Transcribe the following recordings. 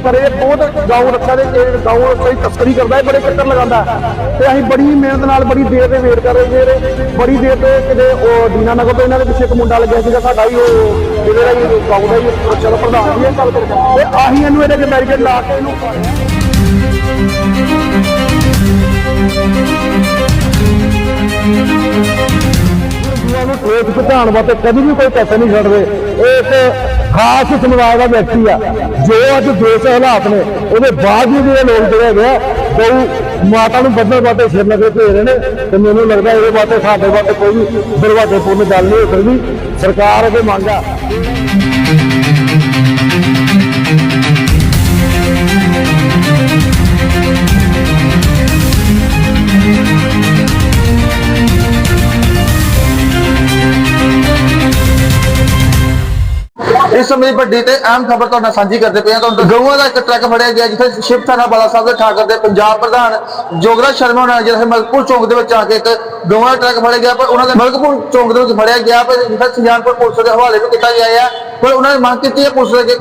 ਪਰ ਇਹ ਬਹੁਤ ਗਾਉਂ ਰੱਖਿਆ ਦੇ ਇਹ ਗਾਉਂ ਕੋਈ ਤਸਕਰੀ ਕਰਦਾ ਹੈ, ਬੜੇ ਚੱਕਰ ਲਗਾਉਂਦਾ ਤੇ ਅਸੀਂ ਬੜੀ ਮਿਹਨਤ ਨਾਲ, ਬੜੀ ਦੇਰ ਦੇ ਵੇਟ ਕਰ ਰਹੇ ਸੀ ਬੜੀ ਦੇਰ ਤੇ ਕਿਤੇ ਉਹ ਦੀਨਾ ਨਗਰ ਤੋਂ ਇਹਨਾਂ ਦੇ ਪਿੱਛੇ ਇੱਕ ਮੁੰਡਾ ਲੱਗਿਆ ਸੀਗਾ, ਸਾਡਾ ਹੀ ਉਹ ਜਿਹਦੇ ਦਾ ਹੀ ਗਾਉਂ ਦਾ ਹੀ ਸੁਰੱਖਿਆ ਦਾ ਪ੍ਰਧਾਨ ਵੀ ਹੈ ਗੱਲ ਕਰਦੇ। ਤੇ ਆਹੀ ਇਹਨੂੰ ਇਹਦੇ ਕੇ ਬੈਰੀਕੇਡ ਲਾ ਕੇ ਇਹਨੂੰ ਗੁਰੂਆਂ ਨੂੰ ਠੇਕ ਪਹੁੰਚਾਉਣ ਵਾਸਤੇ ਕਦੀ ਵੀ ਕੋਈ ਪੈਸੇ ਨਹੀਂ ਛੱਡਦੇ। ਇਹ ਇੱਕ ਖਾਸ ਸਮੁਦਾਇ ਦਾ ਵਿਅਕਤੀ ਆ। ਜੋ ਅੱਜ ਦੇਸ਼ ਹਾਲਾਤ ਨੇ, ਉਹਦੇ ਬਾਅਦ ਵੀ ਇਹ ਲੋਕ ਜਿਹੜੇ ਹੈਗੇ ਆ ਗਊ ਮਾਤਾ ਨੂੰ ਬੰਨਣ ਵਾਸਤੇ ਸਿਰ ਲਗੇ ਭੇਜ ਰਹੇ ਨੇ ਤੇ ਮੈਨੂੰ ਲੱਗਦਾ ਇਹਦੇ ਵਾਸਤੇ, ਸਾਡੇ ਵਾਸਤੇ ਕੋਈ ਵੀ ਦਰਵਾਜ਼ੇ ਪੂਰਨ ਗੱਲ ਨਹੀਂ ਹੋ ਸਕਦੀ। ਸਰਕਾਰ ਅੱਗੇ ਮੰਗ ਆ। ਇਸ ਸਮੇਂ ਵੱਡੀ ਤੇ ਅਹਿਮ ਖਬਰ ਤੁਹਾਡੇ ਨਾਲ ਸਾਂਝੀ ਕਰਦੇ ਪਏ ਹਾਂ। ਤੁਹਾਨੂੰ ਗਊਆਂ ਦਾ ਇੱਕ ਟਰੱਕ ਫੜਿਆ ਗਿਆ ਜਿੱਥੇ ਸ਼ਿਵ ਥਾਣਾ ਬਾਲਾ ਸਾਹਿਬ ਦੇ ਠਾਕਰ ਦੇ ਪੰਜਾਬ ਪ੍ਰਧਾਨ ਜੋਗਰਾ ਸ਼ਰਮਾ ਨਾਲ ਜਿਹੜਾ ਮਲਕਪੁਰ ਚੌਂਕ ਦੇ ਵਿੱਚ ਆ ਕੇ ਇੱਕ ਗਊਆਂ ਦਾ ਟਰੱਕ ਫੜਿਆ ਗਿਆ, ਪਰ ਉਹਨਾਂ ਦੇ ਮਲਕਪੁਰ ਚੌਂਕ ਦੇ ਵਿੱਚ ਫੜਿਆ ਗਿਆ, ਪਰ ਜਿੱਥੇ ਸੁਜਾਨਪੁਰ ਪੁਲਿਸ ਦੇ ਹਵਾਲੇ ਵੀ ਕੀਤਾ ਗਿਆ ਹੈ ਪਰ ਉਹਨਾਂ ਨੇ ਮੰਗ ਕੀਤੀ ਹੈ, ਪੁਲਿਸ ਦੇ ਅੱਗੇ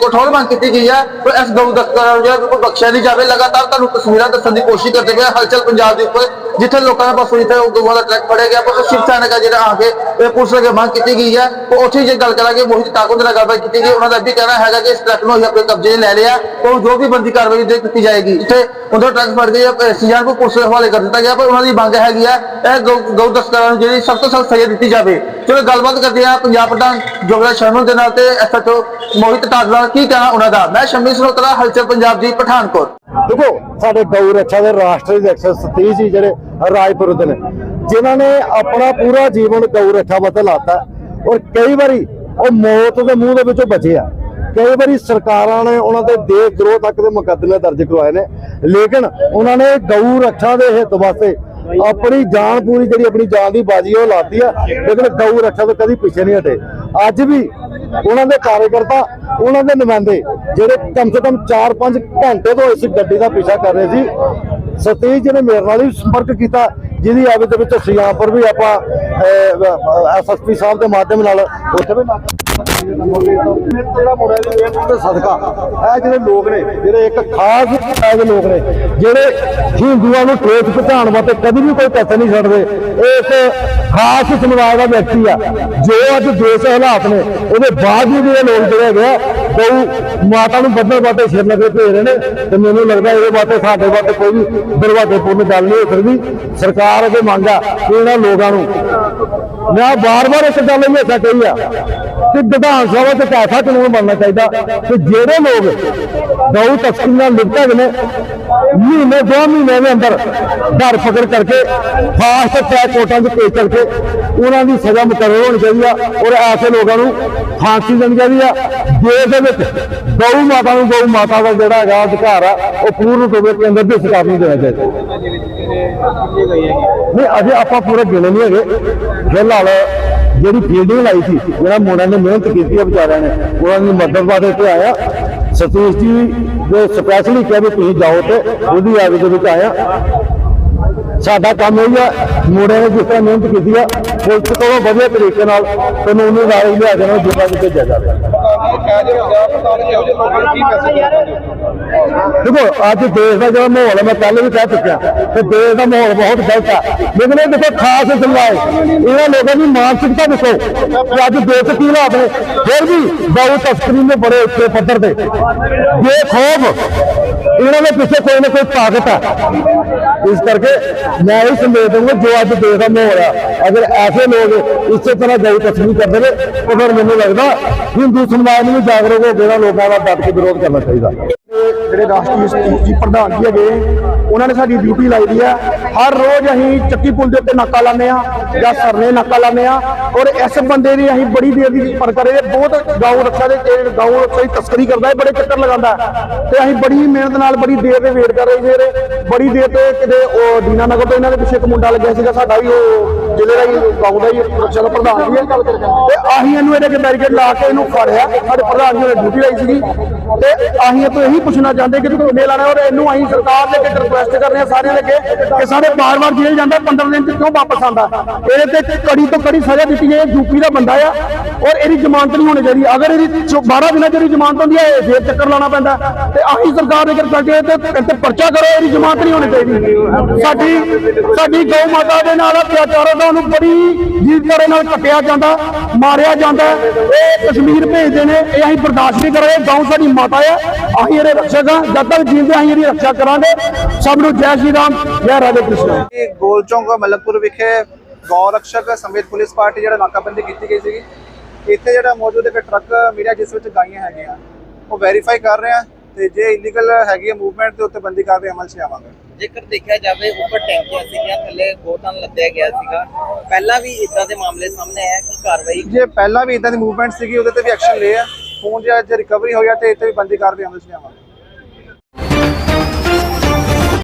ਕਠੋਰ ਮੰਗ ਕੀਤੀ ਗਈ ਹੈ ਪਰ ਇਸ ਗਊ ਦਸਤਕਾਰਾਂ ਜਿਹੜਾ ਬਿਲਕੁਲ ਬਖਸ਼ਿਆ ਨਹੀਂ ਜਾਵੇ। ਲਗਾਤਾਰ ਤੁਹਾਨੂੰ ਤਸਵੀਰਾਂ ਦੱਸਣ ਦੀ ਕੋਸ਼ਿਸ਼ ਕਰਦੇ ਪਏ ਹਲਚਲ ਪੰਜਾਬ ਦੇ ਉੱਪਰ, ਜਿੱਥੇ ਲੋਕਾਂ ਦਾ ਪਾਸੋਂ ਜਿੱਥੇ ਉਹ ਗਊਆਂ ਦਾ ਟਰੱਕ ਫੜਿਆ ਗਿਆ, ਪਰ ਸ਼ਿਵ ਥਾਣਾ ਦਾ ਜਿਹੜਾ ਆ ਕੇ ਇਹ ਪੁਲਿਸ ਦੇ ਮੰਗ ਕੀਤੀ ਗਈ ਹੈ। ਉਹ ਉੱਥੇ ਜੇ ਗੱਲ ਕਰਾਂਗੇ, ਮੋਹਿਤ ਤਾਕੂ ਨਾਲ ਗੱਲਬਾਤ ਕੀਤੀ ਗਈ। ਉਹਨਾਂ ਦਾ ਵੀ ਕਹਿਣਾ ਹੈਗਾ ਕਿ ਇਸ ਟਰੱਕ ਨੂੰ ਅਸੀਂ ਆਪਣੇ ਕਬਜ਼ੇ ਲੈ ਲਿਆ। ਉਹ ਜੋ ਵੀ ਬੰਦੀ ਕਾਰਵਾਈ ਦੇ ਕੀਤੀ ਜਾਏਗੀ ਜਿੱਥੇ ਉਹਨਾਂ ਟਰੱਕ ਫੜ ਕੇ ਸੀਆਰਪੀ ਪੁਲਿਸ ਦੇ ਹਵਾਲੇ ਕਰ ਦਿੱਤਾ ਗਿਆ, ਪਰ ਉਹਨਾਂ ਦੀ ਮੰਗ ਹੈਗੀ ਹੈ ਇਹ ਗਊ ਗਊ ਤਸਕਰਾਂ ਨੂੰ ਜਿਹੜੀ ਸਖਤ ਤੋਂ ਸਖਤ ਸਜ਼ਾ ਦਿੱਤੀ ਜਾਵੇ। ਚਲੋ, ਗੱਲਬਾਤ ਕਰਦੇ ਆ ਪੰਜਾਬ ਪ੍ਰਧਾਨ ਜੋਗਰਾ ਸ਼ਰਮਾ ਦੇ ਨਾਲ ਤੇ ਐਸਐਚਓ ਮੋਹਿਤ ਤਾਕੂ ਨਾਲ ਕੀ ਕਹਿਣਾ ਉਹਨਾਂ ਦਾ। ਮੈਂ ਸ਼ਮੀ ਸਰੋਤਰਾ ਹਲਚਲ ਪੰਜਾਬ ਦੀ ਪਠਾਨਕੋਟ। ਦੇਖੋ, ਸਾਡੇ ਗਊ ਰੱਖਿਆ ਦੇ ਰਾਸ਼ਟਰੀ ਦੇ 137 ਜਿਹੜੇ ਰਾਜਪੁਰ ਦੇ ਨੇ, ਜਿਨ੍ਹਾਂ ਨੇ ਆਪਣਾ ਪੂਰਾ ਜੀਵਨ ਗਊ ਰੱਖਿਆ ਵਾਸਤੇ ਲਾਤਾ। ਔਰ ਕਈ ਵਾਰੀ ਉਹ ਮੌਤ ਦੇ ਮੂੰਹ ਦੇ ਵਿੱਚੋਂ ਬਚੇ ਆ। ਕਈ ਵਾਰੀ ਸਰਕਾਰਾਂ ਨੇ ਉਹਨਾਂ ਦੇ ਦੇਸ਼ ਗਰੋਹ ਤੱਕ ਦੇ ਮੁਕੱਦਮੇ ਦਰਜ ਕਰਵਾਏ ਨੇ। ਲੇਕਿਨ ਉਹਨਾਂ ਨੇ ਗਊ ਰੱਖਿਆ ਦੇ ਹਿੱਤ ਵਾਸਤੇ ਆਪਣੀ ਜਾਨ ਪੂਰੀ ਜਿਹੜੀ ਆਪਣੀ ਜਾਨ ਦੀ ਬਾਜੀ ਉਹ ਲਾਤੀ ਆ। ਲੇਕਿਨ ਗਊ ਰੱਖਾ ਤੋਂ ਕਦੀ ਪਿੱਛੇ ਨਹੀਂ ਹਟੇ। ਅੱਜ ਵੀ ਉਹਨਾਂ ਦੇ ਕਾਰਜਕਰਤਾ, ਉਹਨਾਂ ਦੇ ਨੁਮਾਇੰਦੇ ਜਿਹੜੇ ਕਮ ਸੇ ਕਮ 4-5 ਘੰਟੇ ਤੋਂ ਇਸ ਗੱਡੀ ਦਾ ਪਿੱਛਾ ਕਰ ਰਹੇ ਸੀ ਸਤੀਸ਼ ਜੀ ਨੇ ਮੇਰੇ ਨਾਲ ਵੀ ਸੰਪਰਕ ਕੀਤਾ, ਜਿਹਦੀ ਆਵੇ ਦੇ ਵਿੱਚ ਸ਼ਿਆਮਪੁਰ ਵੀ ਆਪਾਂ ਐਸਐਸਪੀ ਸਾਹਿਬ ਦੇ ਮਾਧਿਅਮ ਨਾਲ ਉੱਥੇ ਵੀ ਜਿਹੜਾ ਮੁੰਡਾ ਦੀ ਮਿਹਨਤ ਤੇ ਸਦਕਾ। ਇਹ ਜਿਹੜੇ ਲੋਕ ਨੇ, ਜਿਹੜੇ ਇੱਕ ਖਾਸ ਸਮੁਦਾਇ ਦੇ ਲੋਕ ਨੇ, ਜਿਹੜੇ ਹਿੰਦੂਆਂ ਨੂੰ ਠੇਸ ਪਹੁੰਚਾਉਣ ਵਾਸਤੇ ਕਦੀ ਵੀ ਕੋਈ ਪੈਸੇ ਨਹੀਂ ਛੱਡਦੇ, ਇਹ ਖਾਸ ਸਮੁਦਾਇ ਦਾ ਵਿਅਕਤੀ ਆ। ਜੋ ਅੱਜ ਦੇਸ਼ ਹਾਲਾਤ ਨੇ, ਉਹਦੇ ਬਾਵਜੂਦ ਇਹ ਲੋਕ ਜਿਹੜੇ ਹੈਗੇ ਆ ਮਾਤਾ ਨੂੰ ਬੰਨਣ ਵਾਸਤੇ ਸਿਰ ਲਗੇ ਭੇਜ ਰਹੇ ਨੇ, ਤੇ ਮੈਨੂੰ ਲੱਗਦਾ ਇਹਦੇ ਵਾਸਤੇ ਸਾਡੇ ਵਾਸਤੇ ਕੋਈ ਵੀ ਦਰਵਾਜ਼ੇ ਗੱਲ ਨਹੀਂ ਹੋ ਸਕਦੀ। ਸਰਕਾਰ ਅੱਗੇ ਮੰਗ ਆ ਕਿ ਇਹਨਾਂ ਲੋਕਾਂ ਨੂੰ ਮੈਂ ਬਾਰ-ਬਾਰ ਇੱਕ ਗੱਲ ਇਹ ਕਹੀ ਆ ਕਿ ਵਿਧਾਨ ਸਭਾ ਤੇ ਐਸਾ ਕਾਨੂੰਨ ਬਣਨਾ ਚਾਹੀਦਾ। ਕਿ ਜਿਹੜੇ ਲੋਕ ਗਊ ਤਸਕਰੀ ਨਾਲ ਲਿਪਟ ਨੇ, ਮਹੀਨੇ ਦੋ ਮਹੀਨੇ ਦੇ ਅੰਦਰ ਧਰ ਪਕੜ ਕਰਕੇ, ਫਾਸਟ ਟਰੈਕ ਕੋਰਟਾਂ 'ਚ ਪੇਸ਼ ਕਰਕੇ ਉਹਨਾਂ ਦੀ ਸਜ਼ਾ ਮੁਕਰਰ ਹੋਣੀ ਚਾਹੀਦੀ ਆ ਔਰ ਐਸੇ ਲੋਕਾਂ ਨੂੰ ਫਾਂਸੀ ਦੇਣੀ ਚਾਹੀਦੀ ਆ। ਦੇਸ਼ ਦੇ ਵਿੱਚ ਗਊ ਮਾਤਾ ਨੂੰ ਗਊ ਮਾਤਾ ਦਾ ਜਿਹੜਾ ਹੈਗਾ ਅਧਿਕਾਰ ਆ, ਉਹ ਪੂਰਨ ਤੌਰ ਤੇ ਅੰਦਰ ਦੇ ਸਰਕਾਰ ਨੂੰ ਦੇਣਾ ਚਾਹੀਦਾ। ਨਹੀਂ, ਅਜੇ ਆਪਾਂ ਪੂਰੇ ਗਿਣੇ ਨਹੀਂ ਹੈਗੇ। ਫਿਲਹਾਲ ਜਿਹੜੀ ਫੀਲਡਿੰਗ ਲਾਈ ਸੀ, ਜਿਹੜਾ ਮੁੰਡਿਆਂ ਨੇ ਮਿਹਨਤ ਕੀਤੀ ਹੈ ਵਿਚਾਰਿਆਂ ਨੇ, ਉਹਨਾਂ ਦੀ ਮਦਦ ਵਾਸਤੇ ਤੇ ਆਇਆ। ਸਤੀਸ਼ ਜੀ ਜੋ ਸਪੈਸ਼ਲੀ ਕਿਹਾ ਵੀ ਤੁਸੀਂ ਜਾਓ ਤੇ ਉਹਦੀ ਆਗੇ ਦੇ ਵਿੱਚ ਆਇਆ। ਸਾਡਾ ਕੰਮ ਇਹ ਹੈ ਮੁੰਡਿਆਂ ਨੇ ਜਿਸ ਤਰ੍ਹਾਂ ਮਿਹਨਤ ਕੀਤੀ ਆ, ਪੁਲਿਸ ਕੋਲੋਂ ਵਧੀਆ ਤਰੀਕੇ ਨਾਲ ਕਾਨੂੰਨੀ ਰਾਜ ਲਿਆ ਜਾਣਾ ਜਿਹੜਾ ਵੀ ਭੇਜਿਆ ਜਾਵੇ। ਦੇਖੋ, ਅੱਜ ਦੇਸ਼ ਦਾ ਜਿਹੜਾ ਮਾਹੌਲ ਹੈ ਮੈਂ ਪਹਿਲੇ ਵੀ ਕਹਿ ਚੁੱਕਿਆ ਕਿ ਦੇਸ਼ ਦਾ ਮਾਹੌਲ ਬਹੁਤ ਗਲਤ ਹੈ ਲੇਕਿਨ ਇਹ ਦੇਖੋ, ਖਾਸ ਸਮਝਾਏ ਇਹਨਾਂ ਲੋਕਾਂ ਦੀ ਮਾਨਸਿਕਤਾ ਦੇਖੋ, ਕਿ ਅੱਜ ਦੇਸ਼ 'ਚ ਕੀ ਹਾਲਾਤ ਨੇ। ਫਿਰ ਵੀ ਗਊ ਤਸਕਰੀ ਨੇ ਬੜੇ ਉੱਚੇ ਪੱਧਰ ਤੇ। ਜੇ ਖੋਫ ਇਹਨਾਂ ਦੇ ਪਿੱਛੇ ਕੋਈ ਨਾ ਕੋਈ ਤਾਕਤ ਹੈ ਇਸ ਕਰਕੇ ਮੈਂ ਇਹ ਸੰਦੇਸ਼ ਦਊਂਗਾ, ਜੋ ਅੱਜ ਦੇਸ਼ ਦਾ ਮਾਹੌਲ ਹੈ ਅਗਰ ਐਸੇ ਲੋਕ ਇਸੇ ਤਰ੍ਹਾਂ ਗਊ ਤਸਕਰੀ ਕਰਦੇ ਨੇ, ਤਾਂ ਫਿਰ ਮੈਨੂੰ ਲੱਗਦਾ ਹਿੰਦੂ ਸਮਾਜ ਨੂੰ ਵੀ ਜਾਗਰੂਕ ਹੋ ਕੇ ਲੋਕਾਂ ਦਾ ਡਟ ਕੇ ਵਿਰੋਧ ਕਰਨਾ ਚਾਹੀਦਾ। ਜਿਹੜੇ ਰਾਸ਼ਟਰੀ ਸਤੀਸ਼ ਪ੍ਰਧਾਨ ਜੀ ਹੈਗੇ, ਉਹਨਾਂ ਨੇ ਸਾਡੀ ਡਿਊਟੀ ਲਾਈ ਦੀ ਹੈ ਹਰ ਰੋਜ਼ ਅਸੀਂ ਚੱਕੀ ਪੁਲ ਦੇ ਉੱਤੇ ਨਾਕਾ ਲਾਉਂਦੇ ਆ ਜਾਂ ਸਰਨੇ ਨਾਕਾ ਲਾਉਂਦੇ ਆ ਔਰ ਇਸ ਬੰਦੇ ਦੀ ਅਸੀਂ ਬੜੀ ਦੇਰ ਦੀ ਪਰ ਕਰੇ। ਬਹੁਤ ਗਾਉਂ ਰੱਖਿਆ ਦੇ ਤੇ ਗਾਉਂ ਰੱਖਿਆ ਦੀ ਤਸਕਰੀ ਕਰਦਾ ਹੈ, ਬੜੇ ਚੱਕਰ ਲਗਾਉਂਦਾ ਤੇ ਅਸੀਂ ਬੜੀ ਮਿਹਨਤ ਨਾਲ, ਬੜੀ ਦੇਰ ਦੇ ਵੇਟ ਕਰ ਰਹੇ ਸੀ ਬੜੀ ਦੇਰ ਤੇ ਕਿਤੇ ਉਹ ਦੀਨਾ ਨਗਰ ਤੋਂ ਇਹਨਾਂ ਦੇ ਪਿੱਛੇ ਇੱਕ ਮੁੰਡਾ ਲੱਗਿਆ ਸੀਗਾ, ਸਾਡਾ ਵੀ ਉਹ ਜ਼ਿਲ੍ਹੇ ਦਾ ਹੀ ਗਾਉਂ ਦਾ ਹੀ ਸੁਰੱਖਿਆ ਦਾ ਪ੍ਰਧਾਨ ਵੀ ਤੇ ਅਸੀਂ ਇਹਨੂੰ ਇਹਦੇ ਕੇ ਬੈਰੀਕੇਡ ਲਾ ਕੇ ਇਹਨੂੰ ਫੜਿਆ। ਸਾਡੇ ਪ੍ਰਧਾਨ ਜੀ ਨੇ ਡਿਊਟੀ ਲਾਈ ਸੀਗੀ। ਤੇ ਅਸੀਂ ਇਹ ਤੋਂ ਇਹੀ ਪੁੱਛਣਾ ਚਾਹੁੰਦੇ ਕਿ ਤੂੰ ਕਿੰਨੇ ਲਾਣਾ ਔਰ ਇਹਨੂੰ ਅਸੀਂ ਸਰਕਾਰ ਦੇ ਅੱਗੇ ਰਿਕੁਐਸਟ ਕਰ ਰਹੇ ਹਾਂ ਸਾਰਿਆਂ ਦੇ ਅੱਗੇ ਕਿ ਸਾਡੇ ਬਾਰ-ਬਾਰ ਜੇਲ੍ਹ ਜਾਂਦਾ 15 ਦਿਨ ਚ ਕਿਉਂ ਵਾਪਸ ਆਂਦਾ ਇਹਦੇ ਤੇ ਕੜੀ ਤੋਂ ਕੜੀ ਸਜ਼ਾ ਦਿੱਤੀ ਜਾਏ ਯੂਪੀ ਦਾ ਬੰਦਾ ਆ। ਔਰ ਇਹਦੀ ਜ਼ਮਾਨਤ ਨਹੀਂ ਹੋਣੀ ਚਾਹੀਦੀ। ਅਗਰ ਇਹਦੀ 12 ਦਿਨਾਂ ਜਿਹੜੀ ਜ਼ਮਾਨਤ ਹੁੰਦੀ ਹੈ ਫੇਰ ਚੱਕਰ ਲਾਉਣਾ ਪੈਂਦਾ। ਤੇ ਆਹੀ ਸਰਕਾਰ ਦੇ ਕਰ ਤੇ ਤੇ ਪਰਚਾ ਕਰੋ, ਇਹਦੀ ਜ਼ਮਾਨਤ ਨਹੀਂ ਹੋਣੀ ਚਾਹੀਦੀ। ਸਾਡੀ ਸਾਡੀ ਗਊ ਮਾਤਾ ਦੇ ਨਾਲ ਅਤਿਆਚਾਰ ਦਾ ਉਹਨੂੰ ਬੜੀ ਜੀਵਤਾਰੇ ਨਾਲ ਕੱਟਿਆ ਜਾਂਦਾ, ਮਾਰਿਆ ਜਾਂਦਾ। ਇਹ ਕਸ਼ਮੀਰ ਭੇਜਦੇ ਨੇ, ਇਹ ਅਸੀਂ ਬਰਦਾਸ਼ਤ ਨਹੀਂ ਕਰਾਂਗੇ। ਗਊ ਸਾਡੀ ਮਾਤਾ ਹੈ ਅਸੀਂ ਇਹਦੇ ਰਕਸ਼ਕ ਹਾਂ ਜਦ ਤੱਕ ਜੀਂਦੇ ਅਸੀਂ ਇਹਦੀ ਰੱਖਿਆ ਕਰਾਂਗੇ। ਸਭ ਨੂੰ ਜੈ ਸ਼੍ਰੀ ਰਾਮ, ਜੈ ਰਾਧੇ ਕ੍ਰਿਸ਼ਨ। ਗੋਲ ਚੌਂਕ ਮਲਕਪੁਰ ਵਿਖੇ ਗੌ ਰਕਸ਼ਕ ਸਮੇਤ ਪੁਲਿਸ ਪਾਰਟੀ ਜਿਹੜਾ ਨਾਕਾਬੰਦੀ ਕੀਤੀ ਗਈ ਸੀਗੀ। ਇੱਥੇ ਜਿਹੜਾ ਮੌਜੂਦ ਇੱਕ ਟਰੱਕ ਮਿਲਿਆ ਜਿਸ ਵਿੱਚ ਗਾਈਆਂ ਹੈਗੀਆਂ। ਉਹ ਵੈਰੀਫਾਈ ਕਰ ਰਹੇ ਆ ਤੇ ਜੇ ਇਲੀਗਲ ਹੈਗੀ ਹੈ ਮੂਵਮੈਂਟ ਤੇ ਉੱਤੇ ਬੰਦੀ ਕਰਦੇ ਅਮਲ 'ਚ ਆਵਾਂਗੇ ਜੇਕਰ ਦੇਖਿਆ ਜਾਵੇ ਉੱਪਰ ਟੈਂਕੀਆਂ ਸੀਗੀਆਂ ਥੱਲੇ ਗੋਤਾਨ ਲੱਦਿਆ ਗਿਆ ਸੀਗਾ। ਪਹਿਲਾਂ ਵੀ ਇਦਾਂ ਦੇ ਮਾਮਲੇ ਸਾਹਮਣੇ ਆਇਆ ਕਿ ਕਾਰਵਾਈ ਜੇ ਪਹਿਲਾਂ ਵੀ ਇਦਾਂ ਦੀ ਮੂਵਮੈਂਟ ਸੀਗੀ ਉਹਦੇ ਤੇ ਵੀ ਐਕਸ਼ਨ ਲਿਆ ਹੁਣ ਜੇ ਅੱਜ ਰਿਕਵਰੀ ਹੋਇਆ ਤੇ ਇੱਥੇ ਵੀ ਬੰਦੀ ਕਰਦੇ ਅਮਲ 'ਚ ਆਵਾਂਗੇ